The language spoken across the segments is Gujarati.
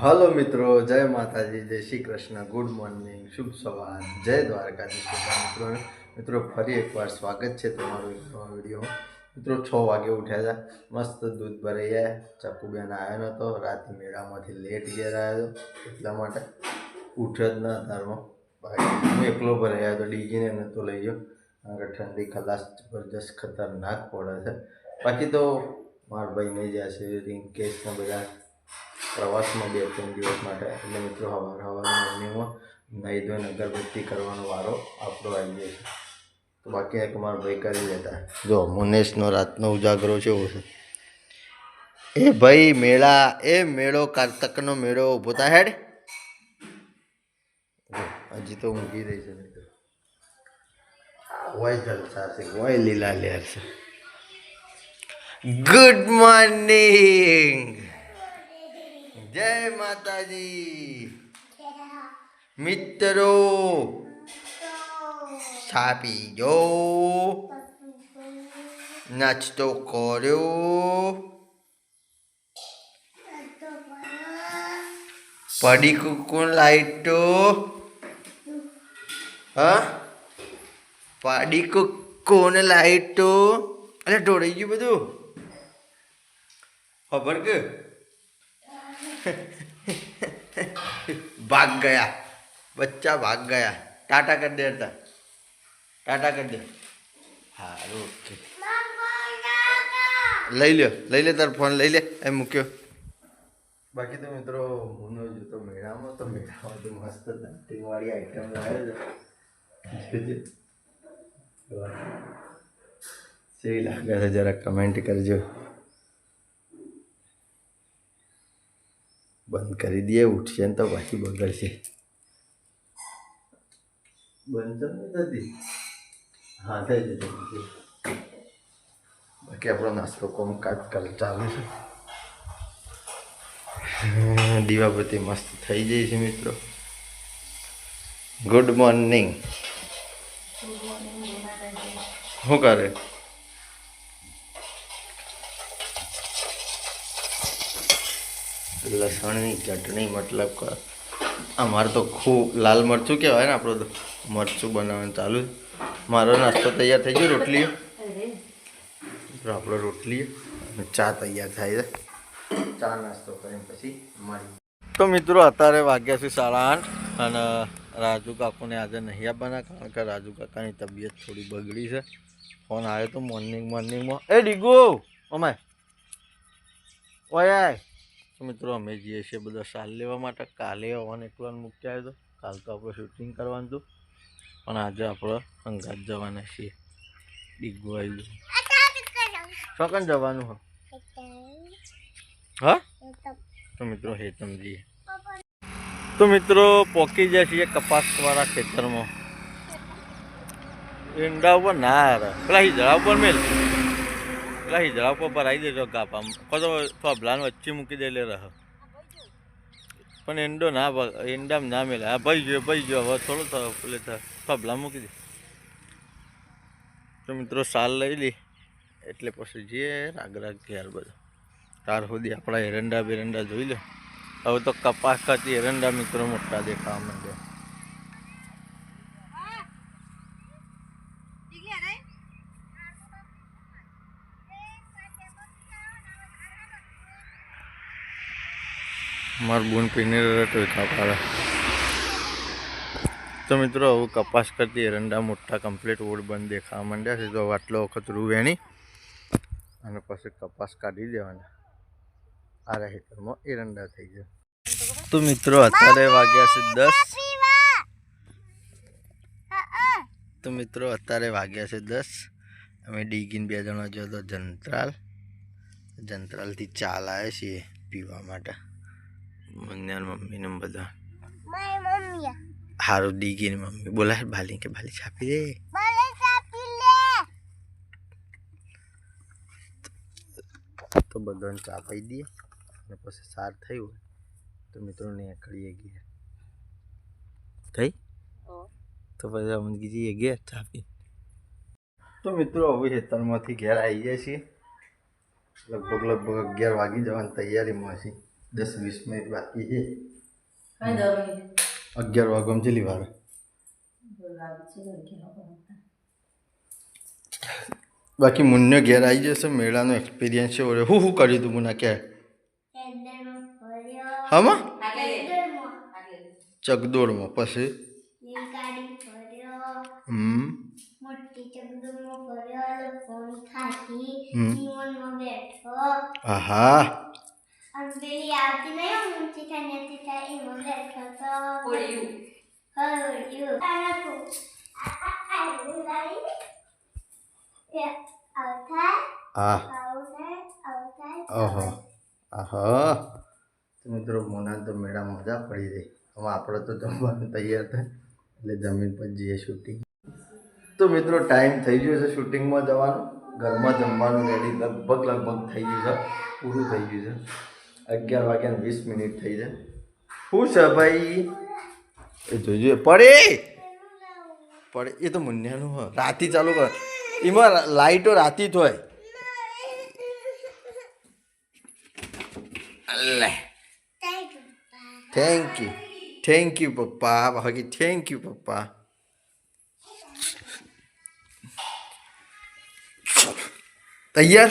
હલો મિત્રો, જય માતાજી, જય શ્રી કૃષ્ણ, ગુડ મોર્નિંગ, શુભ સવાર, જય દ્વારકાધીશ મિત્રો મિત્રો, ફરી એકવાર સ્વાગત છે તમારું વીડિયો. મિત્રો, છ વાગે ઉઠ્યા હતા, મસ્ત દૂધ ભરાઈ ગયા, ચકુબેન આવ્યો નહોતો, રાતે મેળામાંથી લેટ ઘેર આવ્યો, એટલા માટે ઉઠ્યો જ ન તારમાં બાકી હું એકલો ભરાઈ આવ્યો ડીજીને નહોતો લઈ ગયો. કારણ ઠંડી ખલાસ જબરજસ્ત ખતરનાક પડે છે. બાકી તો મારા ભાઈને જ્યાં છે રિંકેશને બધા પ્રવાસમાં બે ત્રણ દિવસ માટે એટલે મિત્રો હવાર હવારના મોર્નિંગમાં નહીં ધોઈને અગરબત્તી કરવાનો વારો આપણો આવી જાય છે. તો બાકી એક મારો ભાઈ કરી લેતા. જો મુનેશનો રાતનો ઉજાગરો એવો છે? એ ભાઈ મેળા, એ મેળો કારતકનો મેળો ઊભો થાય હેડ. હજી તો ઊંઘી રહી છે મિત્રો. હોય જલસા છે, હોય લીલા લેર છે. ગુડ મોર્નિંગ જય માતાજી મિત્રો ચા પીજો નાસ્તો કર્યો પડી કુકુન લાઈટો હા પાડી કુકુન લાઈટો અરે ઢોળી ગયું બધું ખબર કે ભાગ ગયા બચ્ચા ભાગ ગયા ટાટા કરી દે હતા ટાટા કરી દે હા ઓકે લઈ લ્યો લઈ લે તાર ફોન લઈ લે એમ મૂક્યો બાકી તો મિત્રો હું નો જોતો મેળામાં તો મેળામાં તો મસ્ત ડમ્પિંગ વાળી આઈટમ લાવે છે જોજે. કેવી લાગે છે જરા કમેન્ટ કરજો બંધ કરી દઈએ ઉઠશે ને તો પાછી બગડશે. બંધ તો નહીં થતી. હા થઈ જશે બાકી આપણો નાસ્તો કામકાજ કાલ ચાલુ છે. દીવાબત્તી મસ્ત થઈ જાય છે મિત્રો. ગુડ મોર્નિંગ શું કરે? લસણની ચટણી મતલબ કે અમારે તો ખૂબ લાલ મરચું કહેવાય ને આપણું મરચું બનાવવાનું ચાલુ. મારો નાસ્તો તૈયાર થઈ ગયો રોટલી આપણો રોટલી અને ચા તૈયાર થાય છે. ચા નાસ્તો કરીને પછી મળી તો મિત્રો, અત્યારે વાગ્યા છે સાડા આઠ અને રાજુ કાકુને આજે નહીં આપવાના કારણ કે રાજુ કાકાની તબિયત થોડી બગડી છે. ફોન આવ્યો તો મોર્નિંગ મોર્નિંગમાં એ ડીગો અમાય ઓય તો મિત્રો, અમે જઈએ છીએ બધા સાલ લેવા માટે. કાલે હવાને એકલાને મૂકી આવ્યો હતો કાલ તો આપણે શૂટિંગ કરવાનું હતું. પણ આજે આપણે અંગાત જવાના છીએ. ડીગો આવી ગયું. ચોકન જવાનું હો હા? તો મિત્રો, હે સમજીએ તો મિત્રો, પોકી જાય છીએ કપાસવાળા ખેતરમાં. ઈંડા ઉપર ના પેલા હિજડા ઉપર મેલ. પેલા હિજડા પર આવી દેજો કાપામાં તો થોભલાને વચ્ચે મૂકી દેલે રહ. પણ ઈંડો ના ઈંડામાં ના મેલે. હા ભાઈ ગયો ભાઈ ગયો. હવે થોડો થયો પેલે થોભલા મૂકી દે. તો મિત્રો સાલ લઈ લી. એટલે પછી જઈએ રાગ રાગ ઘેર બધો તાર સુધી આપણા એરંડા બેરંડા જોઈ લો. હવે તો કપાસ ખાતી એરંડા મિત્રો મોટા દેખાવા માંડ્યા. માર બૂન પીને રટો ખાપાડે તો મિત્રો, હવે કપાસ કરતી એરંડા મોટા કમ્પ્લીટ ઓડ બંધ દેખાવા માંડ્યા છે. તો આટલો વખત રૂવેણી અને પછી કપાસ કાઢી દેવાના. આ રહેતરમાં એરંડા થઈ જાય તો મિત્રો, અત્યારે વાગ્યા છે દસ. તો મિત્રો, અત્યારે વાગ્યા છે દસ. અમે ડીગીને બે જણા જો તો જંત્રાલ. જંત્રાલથી ચાલ આવ્યા છીએ પીવા માટે. મને અને મમ્મીને બધા. હારું ડીગીને મમ્મી. બોલા ભાલી કે ભાલી છાપી દે. તો બધાને ચા પાઈ દઈએ અને પછી સાર થયું તો મિત્રોને કરીએ ગયા થઈ? તો પછી અમે જઈએ ગયા ચા પી તો મિત્રો હવે ખેતરમાંથી ઘેર આવી જાય છે લગભગ લગભગ અગિયાર વાગી જવાની તૈયારીમાં છીએ. દસ વીસ મિનિટ બાકી છે. અગિયાર વાગવામાં ચેલી વાર. બાકી મુન્ને ઘેર આવી જશે મેળાનો એક્સપિરિયન્સ છે ઓરે. હું શું કર્યું તું મુના કે હામાં? ચકદોડમાં પછી? હમ. મોટી પેલી આવતી નહીં ઊંચી થાય નથી થાય એમાં બેઠો તો કોળિયું. હળ્યું. આનાકું આવું લાવી. એ આવું થાય આ. આવું થાય આવું ઓહો. આહા. મિત્રો મોના તો મેળા મજા પડી રહી. હવે આપણે તો જમવાનું તૈયાર થાય. એટલે જમીન પર જઈએ શૂટિંગ તો મિત્રો ટાઈમ થઈ ગયો છે શૂટિંગમાં જવાનું. ઘરમાં જમવાનું રેડી લગભગ લગભગ થઈ ગયું છે. પૂરું થઈ ગયું છે. અગિયાર વાગ્યા વીસ મિનિટ થઈ છે શું છે ભાઈ? એ જોઈજો પડે. પડે. એ તો મુન્યાનું હોય. રાતે ચાલુ કર. એમાં લાઈટો રાતે પપ્પા. થેન્ક યુ થેન્ક યુ પપ્પા. બાકી થેન્ક યુ પપ્પા. તૈયાર?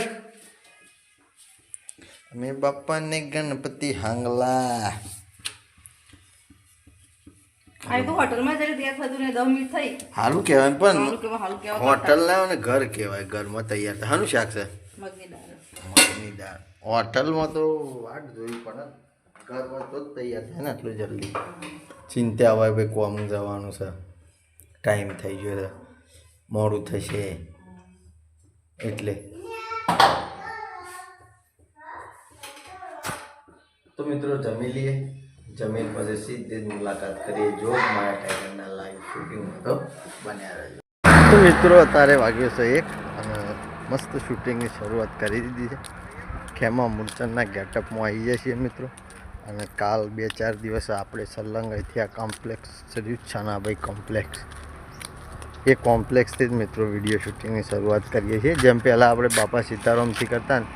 અમે બાપાને ગણપતિ હાંગલા સારું કહેવાય પણ હોટલ ના ને ઘર કહેવાય ઘરમાં તૈયાર થાય શાનું શાક છે મગની દાળ હોટલમાં તો વાટ જોવી પડે ઘરમાં તો જ તૈયાર થાય ને આટલું જલ્દી ચિંતા હોય ભાઈ કોમ જવાનું છે ટાઈમ થઈ ગયો છે મોડું થશે એટલે તો મિત્રો જમી લઈએ. જમીન પછી સીધી મુલાકાત કરીએ. જો મારા ટાઈગરના લાઈવ શૂટિંગમાં તો બન્યા રહેજો. તો મિત્રો, અત્યારે વાગ્યો છે એક અને મસ્ત શૂટિંગની શરૂઆત કરી દીધી છે. ખેમા મૂળચંદના ગેટઅપમાં આવી જાય છીએ મિત્રો. અને કાલ બે ચાર દિવસ આપણે સલંગ અહીંથી આ કોમ્પ્લેક્સ ચડ્યું છાનાભાઈ કોમ્પ્લેક્સ એ કોમ્પ્લેક્સથી જ મિત્રો વીડિયો શૂટિંગની શરૂઆત કરીએ છીએ. જેમ પહેલાં આપણે બાપા સીતારામથી કરતા ને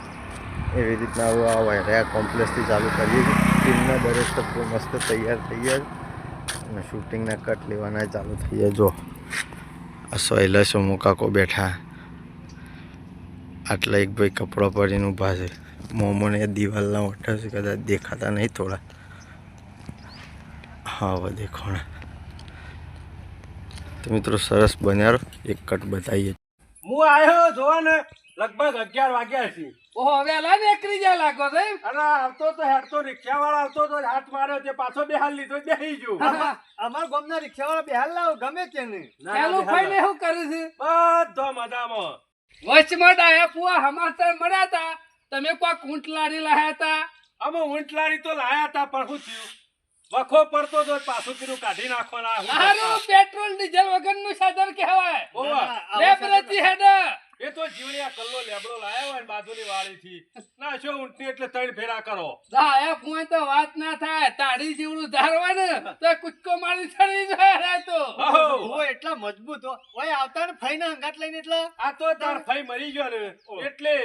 એવી રીતના હવે આ વાયરા કોમ્પ્લેક્સથી ચાલુ કરીએ છીએ. ટીમના દરેક તત્વો મસ્ત તૈયાર થઈ ગયા અને શૂટિંગના કટ લેવાના ચાલુ થઈ જાય જો સોયલા સોમો કાકો બેઠા. આટલા એક ભાઈ કપડો પડીને ઊભા છે. મોમોને દિવાલના ઓઠા છે, કદાચ દેખાતા નહીં થોડા. હા, હવે દેખોણા. તો મિત્રો, સરસ બન્યા એક કટ બતાવીએ. હું આવ્યો જોવા ને. લગભગ અગિયાર વાગ્યા છે ઓહો હવે અલા નીકળી જાય લાગો છે અને આવતો તો હેડતો રિક્ષા વાળો આવતો તો હાથ માર્યો તે પાછો બેહાલ લીધો બેહી ગયો. અમાર ગામના રિક્ષા વાળો બેહાલ લાવો ગમે કે ને ના, પેલું ફઈને શું કરે છે? બધો મજામાં. વચમાં ડાયા ફુવા હમાસર મળ્યા હતા તમે કોઈ કૂંટ લાડી લાયા હતા અમે ઊંટલારી તો લાયા હતા પણ શું થયું? વખો પડતો તો પાછું કીધું કાઢી નાખવાના હારું પેટ્રોલ ડીઝલ વગરનું સાધન કહેવાય. ઓવા, લેબરેતી હેડ. એ તો જીવણિયા કલ્લો લેબડો લાયો હોય ને બાજુની વાડીથી ના છો ઊંટની એટલે ત્રણ ફેરા કરો. સાહેબ કોઈ તો વાત ના થાય. તાડી જીવડું ધારવા ને તો કુચકો મારી ચડી જાય રે તો. આહો. એટલા મજબૂત હોય આવતા ને ફઈ ના હંગાટ લઈને એટલે? આ તો તાર ફઈ મરી ગયો ને. એટલે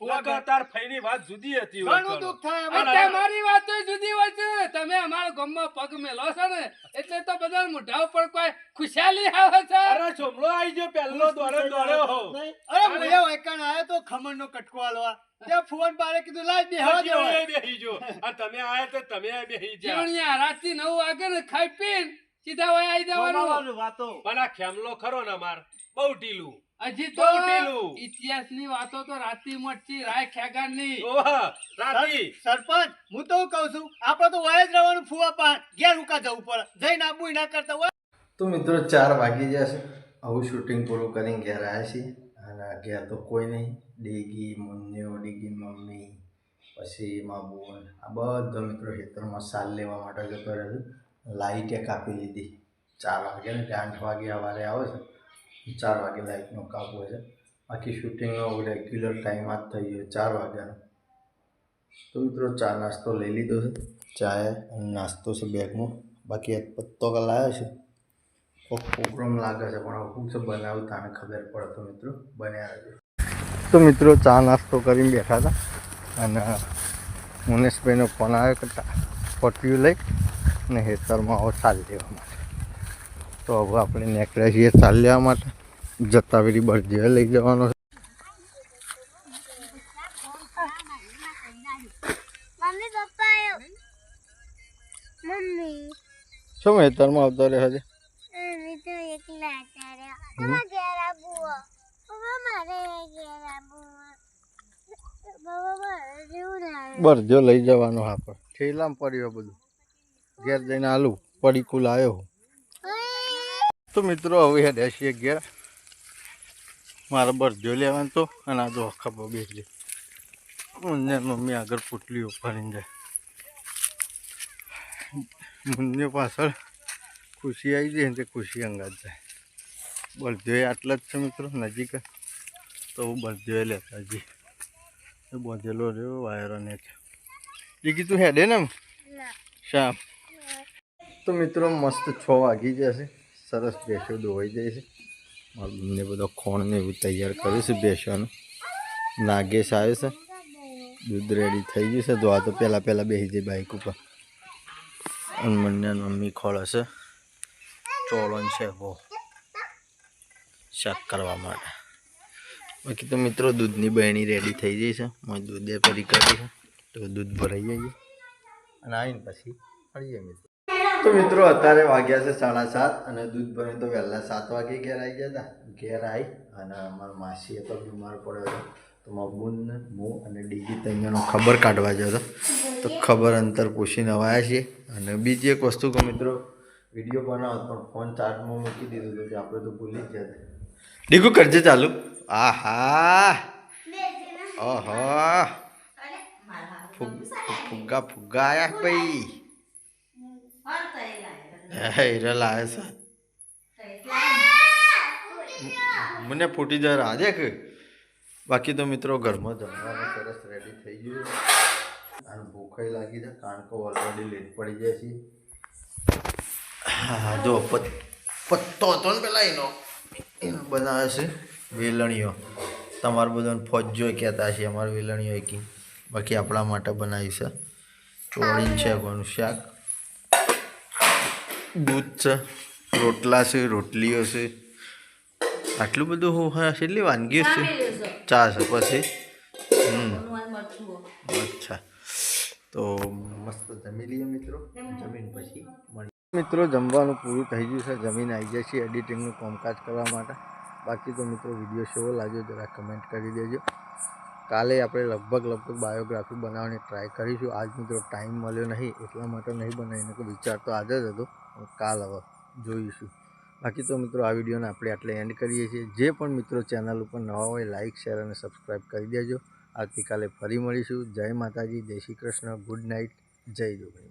નકર તાર ફઈની વાત જુદી હતી ઘણું દુઃખ થાય. અને અમારે. વાત તો જુદી હોય છે. તમે અમારા ગામમાં પગ મેલો છો ને એટલે તો બધા મોઢા ઉપર કોઈ ખુશાલી આવે છે. અરે છોમલો આવી ગયો પહેલો દોડે દોડ્યો હો. અરે મુયા વૈકાણ આયો તો ખમણ નો કટકો આલવા ત્યાં ફોન બારે કીધું લાજ બે હવા જીવણીએ બેહી જો આ તમે આયા તો તમે બેહી ગયા. જીવણિયા રાતથી નવ વાગે ને ખાઈ પીને સીધા હોય આવી જવાનું. વાતો. પણ આ ખેમલો ખરો ને માર બહુ ઢીલું. હજી તો ઇતિહાસની ઇતિહાસની વાતો તો રાતી મોટી રાય ખેગારની ની. રાતી. સરપંચ હું તો કહું છું? આપડે તો વાય જ રહેવાનું ફુવા પાન. ઘેર ઉકા જવું પડે. જઈને આબુ ના કરતા હોય. તો મિત્રો ચાર વાગી જશે આવું શૂટિંગ પૂરું કરીને ઘેર આવ્યા છીએ. અને ઘેર તો કોઈ નહીં. ડીગી મુન્યો ડીગી મમ્મી પછી માબુન આ બધો મિત્રો ખેતરમાં સાલ લેવા માટે જતો રહ્યો લાઇટે કાપી લીધી ચાર વાગે ને આઠ વાગે સવારે આવે છે. ચાર વાગે લાઇટનો કાપ હોય છે. બાકી શૂટિંગનો રેગ્યુલર ટાઈમ આ જ થઈ ગયો, ચાર વાગ્યાનો. તો મિત્રો ચા નાસ્તો લઈ લીધો છે. ચાય અને નાસ્તો છે બેગમાં બાકી એક પત્તો કાલ છે. કોઈક પ્રોગ્રામ લાગે છે, પણ શું છે બનાવ્યું તાને ખબર પડે તો મિત્રો બન્યા રહેજો. તો મિત્રો ચા નાસ્તો કરીને બેઠા હતા. અને મુનેશભાઈનો ફોન આવ્યો કરતા પટ્યું લઈ. ને હેતરમાં આવો ચાલ લેવા માટે. તો હવે આપણે નીકળ્યા છીએ ચાલ લેવા માટે. જતાવેરી બળદીએ લઈ જવાનો શું હેતરમાં આવતો રહે છે? બળદીઓ લઈ જવાનો હા પણ. ઠેલામાં પડ્યો બધું. ઘેર જઈને આલું પડીકુલ આવ્યો તો મિત્રો હવે હેડ્યા છીએ ઘેર. મારે બરજો લેવાનું તો અને આ તો ખબર બેસી મુન્ને મમ્મી આગળ પુટલીઓ ફરીને જાય. મુન્ને પાછળ ખુશી આવી જાય તે ખુશી અંગાત જાય. બળદીઓ આટલા જ છે મિત્રો નજીક તો હું બળદીઓ લેતા જઈએ. બોધેલો રહ્યો વાયરો ને દીકી તું હેડે ને? શામ. તો મિત્રો મસ્ત છ વાગી જશે સરસ ભેંસો ધોવાઈ જાય છે. બધો ખોણને એવું તૈયાર કર્યું છે ભેંસોનું નાગેશ આવે છે. દૂધ રેડી થઈ ગયું છે. ધોવા તો પહેલાં પહેલાં બેસી જાય બાઇક ઉપર. અને મમ્મી ખોળ હશે ચોળન છે બહુ શાક કરવા માટે. બાકી તો મિત્રો દૂધની બહેણી રેડી થઈ ગઈ છે. મેં દૂધે ભરી કરી છે. તો દૂધ ભરાઈ જઈએ અને આવીને પછી મળીએ મિત્રો. તો મિત્રો અત્યારે વાગ્યા છે સાડા સાત અને દૂધ ભરે તો વહેલા સાત વાગે ઘેર આવી ગયા હતા ઘેર આવી અને અમારા માસી હતો બીમાર પડ્યો હતો. તો મારા બુન હું અને ડીગી તૈયાનો ખબર કાઢવા ગયો હતો. તો ખબર અંતર પૂછીને અવાયા છીએ. અને બીજી એક વસ્તુ કે મિત્રો વીડિયો બનાવો પણ ફોન ચાર્જમાં મૂકી દીધું હતું કે આપણે તો ભૂલી જ ગયા ડીગુ કરજે ચાલુ. આહા. ઓહો. ફુગ- ફુગ્ગા ફુગ્ગા આયા ભાઈ? હીરા લાવે છે મને ફૂટી જાય આજે કે બાકી તો મિત્રો ઘરમાં જમવાનું સરસ રેડી થઈ ગયું. અને ભૂખાઈ લાગી છે, કારણ કે ઓલરેડી લેટ પડી જાય છે. હા, જો પત્તો હતો ને પેલા એનો. એનો બનાવે છે વેલણીઓ. તમારે બધાને ફોજો કહેતા છે અમારે વેલણીઓ એકી. બાકી આપણા માટે બનાવી છે. ચોળીન છે, કોનું શાક. દૂધ છે રોટલા છે રોટલીઓ છે. આટલું બધું હું હા કેટલી વાનગીઓ છે? ચા છે પછી? હમ. અચ્છા. તો મસ્ત જમી લઈએ મિત્રો. જમીન પછી મળી. મિત્રો જમવાનું પૂરું થઈ ગયું છે. જમીન આવી જાય છે એડિટિંગનું કામકાજ કરવા માટે. બાકી તો મિત્રો વીડિયો કેવો લાગ્યો જરા કમેન્ટ કરી દેજો. કાલે આપણે લગભગ લગભગ બાયોગ્રાફી બનાવવાની ટ્રાય કરીશું. આજ મિત્રો ટાઈમ મળ્યો નહીં, એટલા માટે નહીં બનાવીને કે વિચાર તો આજે જ હતો. પણ કાલ હવે જોઈશું. બાકી તો મિત્રો આ વિડીયોને આપણે આટલે એન્ડ કરીએ છીએ. જે પણ મિત્રો ચેનલ ઉપર નવા હોય લાઇક શેર અને સબસ્ક્રાઈબ કરી દેજો. આવતીકાલે ફરી મળીશું. જય માતાજી, જય શ્રી કૃષ્ણ. ગુડ નાઇટ જય જોગણી.